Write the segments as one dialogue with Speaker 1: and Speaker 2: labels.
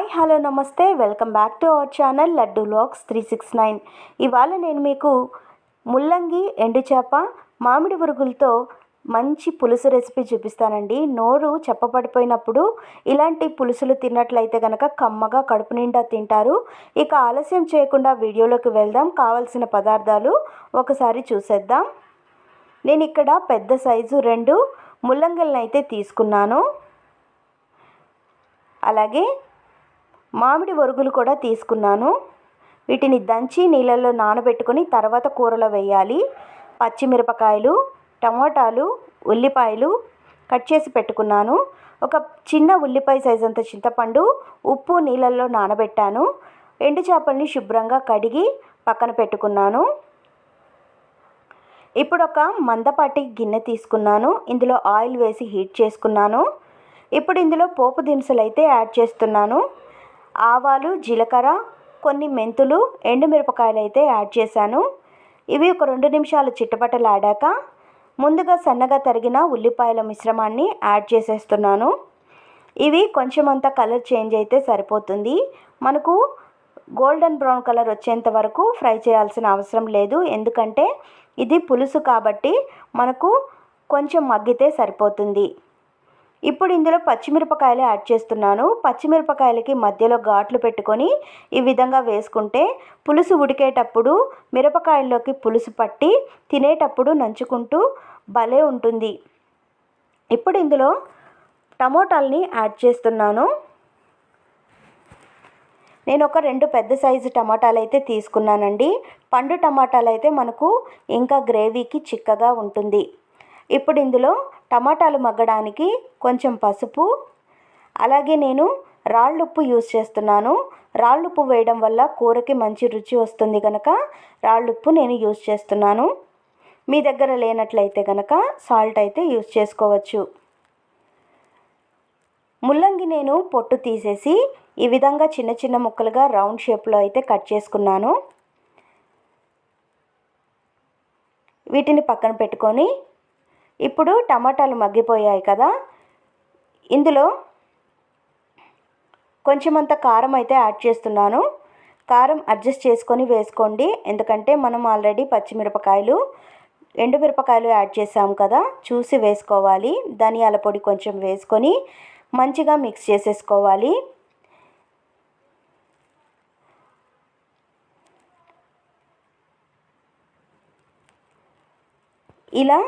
Speaker 1: Hi hello నమస్తే. Welcome back to our channel Laddu locks three six nine. ఇవాళ నేను మీకు ముల్లంగి ఎండు చేప మామిడి పురుగులతో మంచి పులుసు రెసిపీ చూపిస్తానండి. నోరు చెప్పబడిపోయినప్పుడు ఇలాంటి పులుసులు తిన్నట్లయితే కనుక కమ్మగా కడుపు నిండా తింటారు. ఇక ఆలస్యం చేయకుండా వీడియోలోకి వెళ్దాం. కావలసిన పదార్థాలు ఒకసారి చూసేద్దాం. నేను ఇక్కడ పెద్ద సైజు రెండు ముల్లంగల్ని అయితే తీసుకున్నాను. అలాగే మామిడి ఒరుగులు కూడా తీసుకున్నాను. వీటిని దంచి నీళ్ళల్లో నానబెట్టుకొని తర్వాత కూరలో వేయాలి. పచ్చిమిరపకాయలు టమోటాలు ఉల్లిపాయలు కట్ చేసి పెట్టుకున్నాను. ఒక చిన్న ఉల్లిపాయ సైజ్ అంత చింతపండు ఉప్పు నీళ్ళల్లో నానబెట్టాను. ఎండు చేపల్ని శుభ్రంగా కడిగి పక్కన పెట్టుకున్నాను. ఇప్పుడు ఒక మందపాటి గిన్నె తీసుకున్నాను. ఇందులో ఆయిల్ వేసి హీట్ చేసుకున్నాను. ఇప్పుడు ఇందులో పోపు దినుసులు అయితే యాడ్ చేస్తున్నాను. ఆవాలు జీలకర్ర కొన్ని మెంతులు ఎండుమిరపకాయలు అయితే యాడ్ చేశాను. ఇవి ఒక రెండు నిమిషాలు చిట్టపట్టలాడాక ముందుగా సన్నగా తరిగిన ఉల్లిపాయల మిశ్రమాన్ని యాడ్ చేసేస్తున్నాను. ఇవి కొంచెం అంత కలర్ చేంజ్ అయితే సరిపోతుంది. మనకు గోల్డెన్ బ్రౌన్ కలర్ వచ్చేంత వరకు ఫ్రై చేయాల్సిన అవసరం లేదు. ఎందుకంటే ఇది పులుసు కాబట్టి మనకు కొంచెం మగ్గితే సరిపోతుంది. ఇప్పుడు ఇందులో పచ్చిమిరపకాయలు యాడ్ చేస్తున్నాను. పచ్చిమిరపకాయలకి మధ్యలో ఘాట్లు పెట్టుకొని ఈ విధంగా వేసుకుంటే పులుసు ఉడికేటప్పుడు మిరపకాయల్లోకి పులుసు పట్టి తినేటప్పుడు నంచుకుంటూ భలే ఉంటుంది. ఇప్పుడు ఇందులో టమోటాల్ని యాడ్ చేస్తున్నాను. నేను ఒక రెండు పెద్ద సైజు టమాటాలు అయితే తీసుకున్నానండి. పండు టమాటాలు అయితే మనకు ఇంకా గ్రేవీకి చిక్కగా ఉంటుంది. ఇప్పుడు ఇందులో టమాటాలు మగ్గడానికి కొంచెం పసుపు అలాగే నేను రాళ్ళుప్పు యూస్ చేస్తున్నాను. రాళ్ళుప్పు వేయడం వల్ల కూరకి మంచి రుచి వస్తుంది కనుక రాళ్ళుప్పు నేను యూస్ చేస్తున్నాను. మీ దగ్గర లేనట్లయితే కనుక సాల్ట్ అయితే యూస్ చేసుకోవచ్చు. ముల్లంగి నేను పొట్టు తీసేసి ఈ విధంగా చిన్న చిన్న ముక్కలుగా రౌండ్ షేప్లో అయితే కట్ చేసుకున్నాను. వీటిని పక్కన పెట్టుకొని ఇప్పుడు టమాటాలు మగ్గిపోయాయి కదా. ఇందులో కొంచెమంత కారం అయితే యాడ్ చేస్తున్నాను. కారం అడ్జస్ట్ చేసుకొని వేసుకోండి. ఎందుకంటే మనం ఆల్రెడీ పచ్చిమిరపకాయలు ఎండుమిరపకాయలు యాడ్ చేసాము కదా. చూసి వేసుకోవాలి. ధనియాల పొడి కొంచెం వేసుకొని మంచిగా మిక్స్ చేసేసుకోవాలి. ఇలా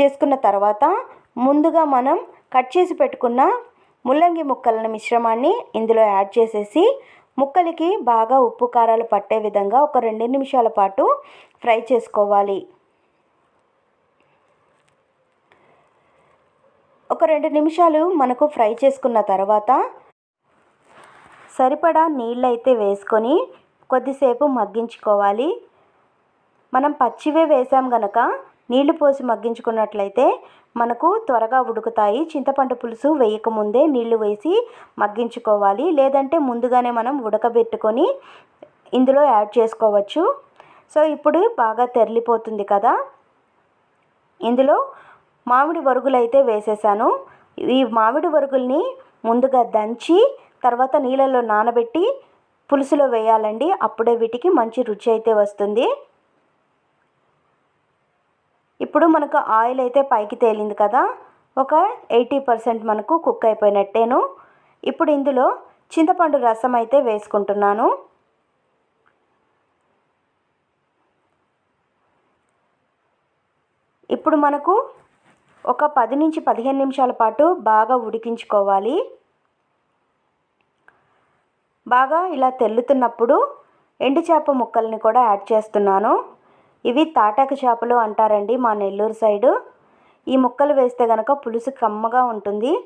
Speaker 1: చేసుకున్న తర్వాత ముందుగా మనం కట్ చేసి పెట్టుకున్న ముల్లంగి ముక్కల మిశ్రమాన్ని ఇందులో యాడ్ చేసేసి ముక్కలకి బాగా ఉప్పు కారాలు పట్టే విధంగా ఒక రెండు నిమిషాల పాటు ఫ్రై చేసుకోవాలి. ఒక రెండు నిమిషాలు మనకు ఫ్రై చేసుకున్న తర్వాత సరిపడా నీళ్ళైతే వేసుకొని కొద్దిసేపు మగ్గించుకోవాలి. మనం పచ్చివే వేసాం గనక నీళ్ళు పోసి మగ్గించుకున్నట్లయితే మనకు త్వరగా ఉడుకుతాయి. చింతపండు పులుసు వేయకముందే నీళ్ళు వేసి మగ్గించుకోవాలి. లేదంటే ముందుగానే మనం ఉడకబెట్టుకొని ఇందులో యాడ్ చేసుకోవచ్చు. సో ఇప్పుడు బాగా తెరలిపోతుంది కదా. ఇందులో మామిడి వరుగులు అయితే వేసేసాను. ఈ మామిడి వరుగుల్ని ముందుగా దంచి తర్వాత నీళ్ళలో నానబెట్టి పులుసులో వేయాలండి. అప్పుడే వీటికి మంచి రుచి అయితే వస్తుంది. ఇప్పుడు మనకు ఆయిల్ అయితే పైకి తేలింది కదా ఒక ఎయిటీ పర్సెంట్ మనకు కుక్ అయిపోయినట్టేను. ఇప్పుడు ఇందులో చింతపండు రసం అయితే వేసుకుంటున్నాను. ఇప్పుడు మనకు ఒక పది నుంచి పదిహేను నిమిషాల పాటు బాగా ఉడికించుకోవాలి. బాగా ఇలా తెల్లుతున్నప్పుడు ఎండు చేప ముక్కల్ని కూడా యాడ్ చేస్తున్నాను. ఇవి తాటాకు చేపలు అంటారండి మా నెల్లూరు సైడు. ఈ ముక్కలు వేస్తే కనుక పులుసు కమ్మగా ఉంటుంది.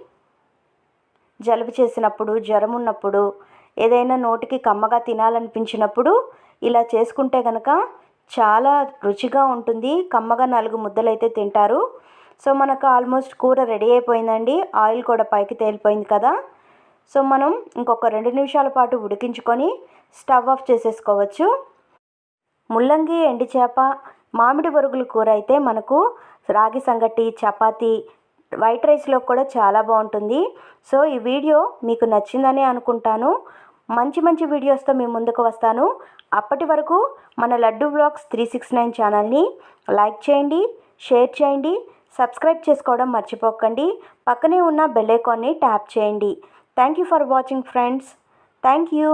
Speaker 1: జలుబు చేసినప్పుడు జ్వరం ఉన్నప్పుడు ఏదైనా నోటికి కమ్మగా తినాలనిపించినప్పుడు ఇలా చేసుకుంటే కనుక చాలా రుచిగా ఉంటుంది. కమ్మగా నాలుగు ముద్దలైతే తింటారు. సో మనకు ఆల్మోస్ట్ కూర రెడీ అయిపోయిందండి. ఆయిల్ కూడా పైకి తేలిపోయింది కదా. సో మనం ఇంకొక రెండు నిమిషాల పాటు ఉడికించుకొని స్టవ్ ఆఫ్ చేసేసుకోవచ్చు. ముల్లంగి ఎండి చేప మామిడి బొరుగుల కూర అయితే మనకు రాగి సంగటి చపాతి వైట్ రైస్లో కూడా చాలా బాగుంటుంది. సో ఈ వీడియో మీకు నచ్చిందని అనుకుంటాను. మంచి మంచి వీడియోస్తో మీ ముందుకు వస్తాను. అప్పటి వరకు మన Laddu blogs three six nine ఛానల్ని లైక్ చేయండి షేర్ చేయండి సబ్స్క్రైబ్ చేసుకోవడం మర్చిపోకండి. పక్కనే ఉన్న బెల్ ఐకాన్ని ట్యాప్ చేయండి. Thank you for watching friends. Thank you.